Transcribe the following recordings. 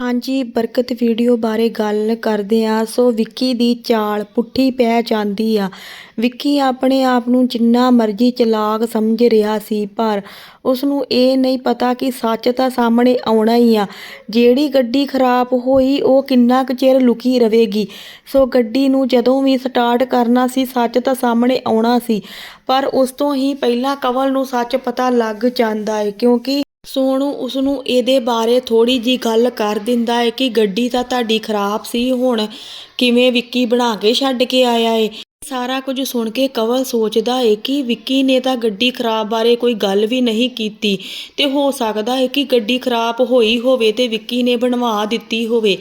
ਹਾਂਜੀ, ਬਰਕਤ ਵੀਡੀਓ ਬਾਰੇ ਗੱਲ ਕਰਦੇ ਆ ਸੋ ਵਿੱਕੀ ਦੀ ਚਾਲ ਪੁੱਠੀ ਪੈ ਜਾਂਦੀ ਆ। ਵਿੱਕੀ ਆਪਣੇ ਆਪ ਨੂੰ ਜਿੰਨਾ ਮਰਜ਼ੀ ਚਲਾਕ ਸਮਝ ਰਿਹਾ ਸੀ, ਪਰ ਉਸ ਨੂੰ ਇਹ ਨਹੀਂ ਪਤਾ ਕਿ ਸੱਚ ਤਾਂ ਸਾਹਮਣੇ ਆਉਣਾ ਹੀ ਆ। ਜਿਹੜੀ ਗੱਡੀ ਖਰਾਬ ਹੋਈ, ਉਹ ਕਿੰਨਾ ਕੁ ਚਿਰ ਲੁਕੀ ਰਵੇਗੀ ਸੋ ਗੱਡੀ ਨੂੰ ਜਦੋਂ ਵੀ ਸਟਾਰਟ ਕਰਨਾ ਸੀ, ਸੱਚ ਤਾਂ ਸਾਹਮਣੇ ਆਉਣਾ ਸੀ, ਪਰ ਉਸ ਤੋਂ ਹੀ ਪਹਿਲਾਂ ਕਵਲ ਨੂੰ ਸੱਚ ਪਤਾ ਲੱਗ ਜਾਂਦਾ ਹੈ ਕਿਉਂਕਿ ਸੋਨੂੰ ਉਸ ਨੂੰ ਇਹਦੇ ਬਾਰੇ ਥੋੜ੍ਹੀ ਜੀ ਗੱਲ ਕਰ ਦਿੰਦਾ ਹੈ ਕਿ ਗੱਡੀ ਤਾਂ ਤੁਹਾਡੀ ਖਰਾਬ ਸੀ, ਹੁਣ ਕਿਵੇਂ ਵਿੱਕੀ ਬਣਾ ਕੇ ਛੱਡ ਕੇ ਆਇਆ ਏ? ਸਾਰਾ ਕੁਝ ਸੁਣ ਕੇ ਕਵਲ ਸੋਚਦਾ ਏ ਕਿ ਵਿੱਕੀ ਨੇ ਤਾਂ ਗੱਡੀ ਖਰਾਬ ਬਾਰੇ ਕੋਈ ਗੱਲ ਵੀ ਨਹੀਂ ਕੀਤੀ ਤੇ ਹੋ ਸਕਦਾ ਏ ਕਿ ਗੱਡੀ ਖਰਾਬ ਹੋਈ ਹੋਵੇ ਤੇ ਵਿੱਕੀ ਨੇ ਬਣਵਾ ਦਿੱਤੀ ਹੋਵੇ।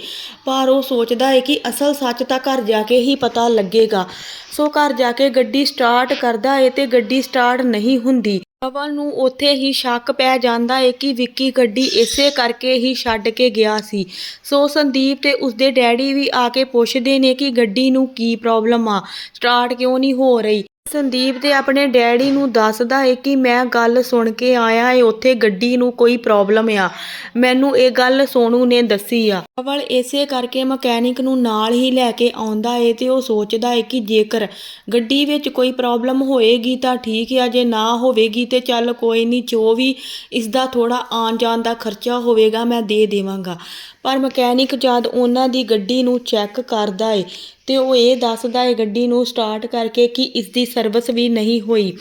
ਪਰ ਉਹ ਸੋਚਦਾ ਏ ਕਿ ਅਸਲ ਸੱਚ ਤਾਂ ਘਰ ਜਾ ਕੇ ਹੀ ਪਤਾ ਲੱਗੇਗਾ। ਸੋ ਘਰ ਜਾ ਕੇ ਗੱਡੀ ਸਟਾਰਟ ਕਰਦਾ ਏ ਤੇ ਗੱਡੀ ਸਟਾਰਟ ਨਹੀਂ ਹੁੰਦੀ। ਕਵਲ ਨੂੰ ਉੱਥੇ ਹੀ ਸ਼ੱਕ ਪੈ ਜਾਂਦਾ ਹੈ ਕਿ ਵਿੱਕੀ ਗੱਡੀ ਇਸੇ ਕਰਕੇ ਹੀ ਛੱਡ ਕੇ ਗਿਆ ਸੀ। ਸੋ ਸੰਦੀਪ ਤੇ ਉਸਦੇ ਡੈਡੀ ਵੀ ਆ ਕੇ ਪੁੱਛਦੇ ਨੇ ਕਿ ਗੱਡੀ ਨੂੰ ਕੀ ਪ੍ਰੋਬਲਮ ਆ, ਸਟਾਰਟ ਕਿਉਂ ਨਹੀਂ ਹੋ ਰਹੀ? ਸੰਦੀਪ ਤੇ ਆਪਣੇ ਡੈਡੀ ਨੂੰ ਦੱਸਦਾ ਹੈ ਕਿ ਮੈਂ ਗੱਲ ਸੁਣ ਕੇ ਆਇਆ ਏ, ਉੱਥੇ ਗੱਡੀ ਨੂੰ ਕੋਈ ਪ੍ਰੋਬਲਮ ਆ। ਮੈਨੂੰ ਇਹ ਗੱਲ ਸੋਨੂ ਨੇ ਦੱਸੀ ਆ। ਕਵਲ ਇਸੇ ਕਰਕੇ ਮਕੈਨਿਕ ਨੂੰ ਨਾਲ ਹੀ ਲੈ ਕੇ ਆਉਂਦਾ ਏ ਤੇ ਉਹ ਸੋਚਦਾ ਏ ਕਿ ਜੇਕਰ ਗੱਡੀ ਵਿੱਚ ਕੋਈ ਪ੍ਰੋਬਲਮ ਹੋਏਗੀ ਤਾਂ ਠੀਕ ਆ, ਜੇ ਨਾ ਹੋਵੇਗੀ ਤੇ ਚੱਲ ਕੋਈ ਨਹੀਂ ਜੋ ਵੀ ਇਸ ਦਾ ਥੋੜਾ ਆਉਣ ਜਾਣ ਦਾ ਖਰਚਾ ਹੋਵੇਗਾ ਮੈਂ ਦੇ ਦੇਵਾਂਗਾ। ਪਰ ਮਕੈਨਿਕ ਜਦ ਉਹਨਾਂ ਦੀ ਗੱਡੀ ਨੂੰ ਚੈੱਕ ਕਰਦਾ ਏ ਤੇ ਉਹ ਇਹ ਦੱਸਦਾ ਏ ਗੱਡੀ ਨੂੰ ਸਟਾਰਟ ਕਰਕੇ ਕਿ ਇਸ ਦੀ ਸਰਵਿਸ ਵੀ ਨਹੀਂ ਹੋਈ।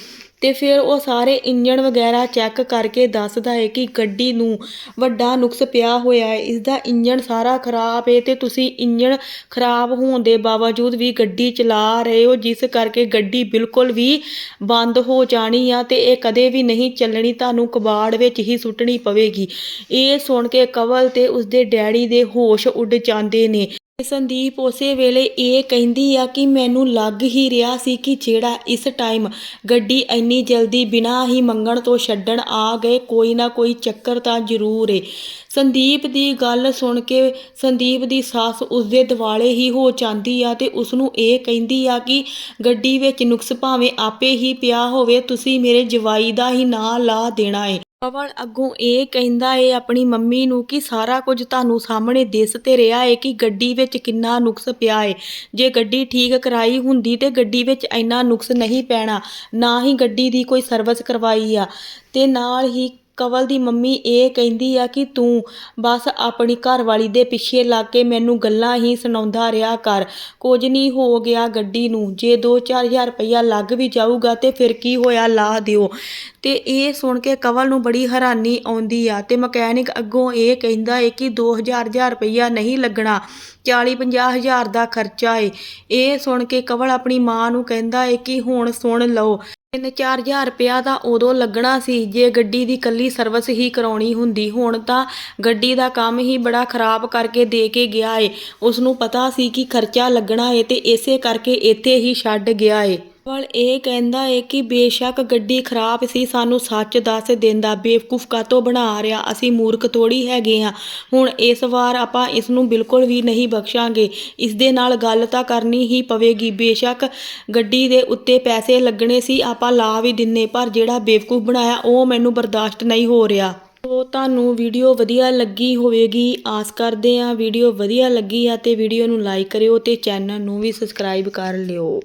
ਤੇ ਫਿਰ ਉਹ ਸਾਰੇ ਇੰਜਣ ਵਗੈਰਾ ਚੈੱਕ ਕਰਕੇ ਦੱਸਦਾ ਹੈ ਕਿ ਗੱਡੀ ਨੂੰ ਵੱਡਾ ਨੁਕਸ ਪਿਆ ਹੋਇਆ ਹੈ। ਇਸ ਦਾ ਇੰਜਣ ਸਾਰਾ ਖਰਾਬ ਹੈ ਤੇ ਤੁਸੀਂ ਇੰਜਣ ਖਰਾਬ ਹੋਣ ਦੇ ਬਾਵਜੂਦ ਵੀ ਗੱਡੀ ਚਲਾ ਰਹੇ ਹੋ, ਜਿਸ ਕਰਕੇ ਗੱਡੀ ਬਿਲਕੁਲ ਵੀ ਬੰਦ ਹੋ ਜਾਣੀ ਆ ਤੇ ਇਹ ਕਦੇ ਵੀ ਨਹੀਂ ਚੱਲਣੀ, ਤੁਹਾਨੂੰ ਕਬਾੜ ਵਿੱਚ ਹੀ ਸੁੱਟਣੀ ਪਵੇਗੀ। ਇਹ ਸੁਣ ਕੇ ਕਵਲ ਤੇ ਉਸਦੇ ਡੈਡੀ ਦੇ ਹੋਸ਼ ਉੱਡ ਜਾਂਦੇ ਨੇ। ਤੇ ਸੰਦੀਪ ਉਸੇ ਵੇਲੇ ਇਹ ਕਹਿੰਦੀ ਆ ਕਿ ਮੈਨੂੰ ਲੱਗ ਹੀ ਰਿਹਾ ਸੀ ਕਿ ਜਿਹੜਾ ਇਸ ਟਾਈਮ ਗੱਡੀ ਇੰਨੀ ਜਲਦੀ ਬਿਨਾਂ ਹੀ ਮੰਗਣ ਤੋਂ ਛੱਡਣ ਆ ਗਏ, ਕੋਈ ਨਾ ਕੋਈ ਚੱਕਰ ਤਾਂ ਜ਼ਰੂਰ ਏ। ਸੰਦੀਪ ਦੀ ਗੱਲ ਸੁਣ ਕੇ ਸੰਦੀਪ ਦੀ ਸੱਸ ਉਸਦੇ ਦਿਵਾਲੇ ਹੀ ਹੋ ਜਾਂਦੀ ਆ ਤੇ ਉਸ ਨੂੰ ਇਹ ਕਹਿੰਦੀ ਆ ਕਿ ਗੱਡੀ ਵਿੱਚ ਨੁਕਸ ਭਾਵੇਂ ਆਪੇ ਹੀ ਪਿਆ ਹੋਵੇ, ਤੁਸੀਂ ਮੇਰੇ ਜਵਾਈ ਦਾ ਹੀ ਨਾਂ ਲਾ ਦੇਣਾ ਏ। ਕਵਲ ਅੱਗੋਂ ਇਹ ਕਹਿੰਦਾ ਏ ਆਪਣੀ ਮੰਮੀ ਨੂੰ ਕਿ ਸਾਰਾ ਕੁਝ ਤੁਹਾਨੂੰ ਸਾਹਮਣੇ ਦਿਸ ਤੇ ਰਿਹਾ ਏ ਕਿ ਗੱਡੀ ਵਿੱਚ ਕਿੰਨਾ ਨੁਕਸ ਪਿਆ ਏ। ਜੇ ਗੱਡੀ ਠੀਕ ਕਰਾਈ ਹੁੰਦੀ ਤੇ ਗੱਡੀ ਵਿੱਚ ਇੰਨਾ ਨੁਕਸ ਨਹੀਂ ਪੈਣਾ, ਨਾ ਹੀ ਗੱਡੀ ਦੀ ਕੋਈ ਸਰਵਿਸ ਕਰਵਾਈ ਆ। ਤੇ ਨਾਲ ਹੀ ਕੰਵਲ ਦੀ ਮੰਮੀ ਇਹ ਕਹਿੰਦੀ ਆ ਕਿ ਤੂੰ ਬਸ ਆਪਣੀ ਘਰਵਾਲੀ ਦੇ ਪਿੱਛੇ ਲੱਗ ਕੇ ਮੈਨੂੰ ਗੱਲਾਂ ਹੀ ਸੁਣਾਉਂਦਾ ਰਿਹਾ ਕਰ। ਕੁਝ ਨਹੀਂ ਹੋ ਗਿਆ ਗੱਡੀ ਨੂੰ। ਜੇ 2-4000 ਰੁਪਈਆ ਲੱਗ ਵੀ ਜਾਊਗਾ ਤੇ ਫਿਰ ਕੀ ਹੋਇਆ ਲਾ ਦਿਓ। ਤੇ ਇਹ ਸੁਣ ਕੇ ਕਵਲ ਨੂੰ ਬੜੀ ਹੈਰਾਨੀ ਆਉਂਦੀ ਆ ਤੇ ਮਕੈਨਿਕ ਅੱਗੋਂ ਇਹ ਕਹਿੰਦਾ ਏ ਕਿ 2000 ਰੁਪਈਆ ਨਹੀਂ ਲੱਗਣਾ 40-50 ਹਜ਼ਾਰ ਦਾ ਖਰਚਾ ਏ। ਇਹ ਸੁਣ ਕੇ ਕਵਲ ਆਪਣੀ ਮਾਂ ਨੂੰ ਕਹਿੰਦਾ ਏ ਕਿ ਹੁਣ ਸੁਣ ਲਓ। ਤਿੰਨ ਚਾਰ ਹਜ਼ਾਰ ਰੁਪਇਆ ਤਾਂ ਉਦੋਂ ਲੱਗਣਾ ਸੀ। ਜੇ ਗੱਡੀ ਦੀ ਕੱਲੀ ਸਰਵਿਸ ਹੀ ਕਰਾਉਣੀ ਹੁੰਦੀ, ਹੁਣ ਤਾਂ ਗੱਡੀ ਦਾ ਕੰਮ ਹੀ ਬੜਾ ਖਰਾਬ ਕਰਕੇ ਦੇ ਕੇ ਗਿਆ ਏ। ਉਸ ਨੂੰ ਪਤਾ ਸੀ ਕਿ ਖਰਚਾ ਲੱਗਣਾ ਏ ਤੇ ਇਸੇ ਕਰਕੇ ਇੱਥੇ ਹੀ ਛੱਡ ਗਿਆ ਏ। ਕਵਲ ਇਹ ਕਹਿੰਦਾ ਏ ਕਿ ਬੇਸ਼ੱਕ ਗੱਡੀ ਖਰਾਬ ਸੀ, ਸਾਨੂੰ ਸੱਚ ਦੱਸ ਦਿੰਦਾ, ਬੇਵਕੂਫ ਕਾਤੋਂ ਬਣਾ ਰਿਹਾ? ਅਸੀਂ ਮੂਰਖ ਥੋੜੀ ਹੈਗੇ ਆ ਹੁਣ ਇਸ ਵਾਰ ਆਪਾਂ ਇਸ ਨੂੰ ਬਿਲਕੁਲ ਵੀ ਨਹੀਂ ਬਖਸ਼ਾਂਗੇ। ਇਸ ਦੇ ਨਾਲ ਗੱਲ ਤਾਂ ਕਰਨੀ ਹੀ ਪਵੇਗੀ। ਬੇਸ਼ੱਕ ਗੱਡੀ ਦੇ ਉੱਤੇ ਪੈਸੇ ਲੱਗਣੇ ਸੀ, ਆਪਾਂ ਲਾ ਵੀ ਦਿੰਨੇ, ਪਰ ਜਿਹੜਾ ਬੇਵਕੂਫ ਬਣਾਇਆ, ਉਹ ਮੈਨੂੰ ਬਰਦਾਸ਼ਤ ਨਹੀਂ ਹੋ ਰਿਹਾ। ਸੋ ਤੁਹਾਨੂੰ ਵੀਡੀਓ ਵਧੀਆ ਲੱਗੀ ਹੋਵੇਗੀ। ਆਸ ਕਰਦੇ ਆ ਵੀਡੀਓ ਵਧੀਆ ਲੱਗੀ ਆ ਤੇ ਵੀਡੀਓ ਨੂੰ ਲਾਈਕ ਕਰਿਓ ਤੇ ਚੈਨਲ ਨੂੰ ਵੀ ਸਬਸਕ੍ਰਾਈਬ ਕਰ ਲਿਓ।